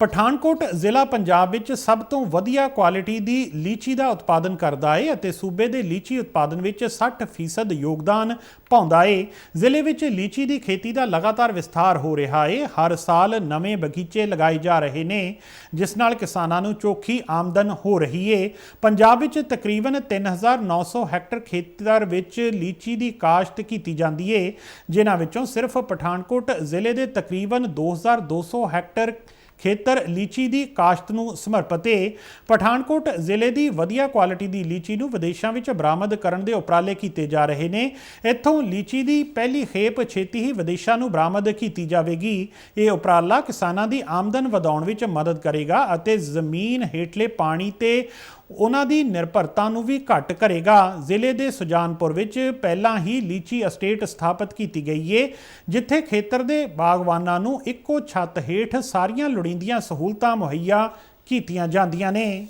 ਪਠਾਨਕੋਟ ਜ਼ਿਲ੍ਹਾ ਪੰਜਾਬ ਵਿੱਚ ਸਭ ਤੋਂ ਵਧੀਆ ਕੁਆਲਿਟੀ ਦੀ ਲੀਚੀ ਦਾ ਉਤਪਾਦਨ ਕਰਦਾ ਹੈ ਅਤੇ ਸੂਬੇ ਦੇ ਲੀਚੀ ਉਤਪਾਦਨ ਵਿੱਚ 60% ਯੋਗਦਾਨ ਪਾਉਂਦਾ ਹੈ ਜ਼ਿਲ੍ਹੇ ਵਿੱਚ ਲੀਚੀ ਦੀ ਖੇਤੀ ਦਾ ਲਗਾਤਾਰ ਵਿਸਥਾਰ ਹੋ ਰਿਹਾ ਹੈ ਹਰ ਸਾਲ ਨਵੇਂ ਬਗੀਚੇ ਲਗਾਏ ਜਾ ਰਹੇ ਨੇ, ਜਿਸ ਨਾਲ ਕਿਸਾਨਾਂ ਨੂੰ ਚੋਖੀ ਆਮਦਨ ਹੋ ਰਹੀ ਹੈ ਪੰਜਾਬ ਵਿੱਚ ਤਕਰੀਬਨ 3900 ਹੈਕਟਰ ਖੇਤਰ ਵਿੱਚ ਲੀਚੀ ਦੀ ਕਾਸ਼ਤ ਕੀਤੀ ਜਾਂਦੀ ਹੈ ਜਿਨ੍ਹਾਂ ਵਿੱਚੋਂ ਸਿਰਫ ਪਠਾਨਕੋਟ ਜ਼ਿਲ੍ਹੇ ਦੇ ਤਕਰੀਬਨ 2200 ਹੈਕਟਰ ਖੇਤਰ ਲੀਚੀ ਦੀ ਕਾਸ਼ਤ ਨੂੰ ਸਮਰਪਿਤ ਹੈ ਪਠਾਨਕੋਟ ਜ਼ਿਲ੍ਹੇ ਦੀ ਵਧੀਆ ਕੁਆਲਿਟੀ ਦੀ ਲੀਚੀ ਨੂੰ ਵਿਦੇਸ਼ਾਂ ਵਿੱਚ ਬਰਾਮਦ ਕਰਨ ਦੇ ਉਪਰਾਲੇ ਕੀਤੇ ਜਾ ਰਹੇ ਨੇ। ਇੱਥੋਂ ਲੀਚੀ ਦੀ ਪਹਿਲੀ ਖੇਪ ਛੇਤੀ ਹੀ ਵਿਦੇਸ਼ਾਂ ਨੂੰ ਬਰਾਮਦ ਕੀਤੀ ਜਾਵੇਗੀ। ਇਹ ਉਪਰਾਲਾ ਕਿਸਾਨਾਂ ਦੀ ਆਮਦਨ ਵਧਾਉਣ ਵਿੱਚ ਮਦਦ ਕਰੇਗਾ ਅਤੇ ਜ਼ਮੀਨ ਹੇਠਲੇ ਪਾਣੀ ਤੇ ਉਹਨਾਂ ਦੀ ਨਿਰਭਰਤਾ ਨੂੰ ਵੀ ਘੱਟ ਕਰੇਗਾ। ਜ਼ਿਲ੍ਹੇ ਦੇ ਸੁਜਾਨਪੁਰ ਵਿੱਚ ਪਹਿਲਾਂ ਹੀ ਲੀਚੀ ਅਸਟੇਟ ਸਥਾਪਿਤ ਕੀਤੀ ਗਈ ਹੈ ਜਿੱਥੇ ਖੇਤਰ ਦੇ ਬਾਗਵਾਨਾਂ ਨੂੰ ਇੱਕੋ ਛੱਤ ਹੇਠ ਸਾਰੀਆਂ ਲੋੜੀਂਦੀਆਂ ਸਹੂਲਤਾਂ ਮੁਹੱਈਆ ਕੀਤੀਆਂ ਜਾਂਦੀਆਂ ਨੇ।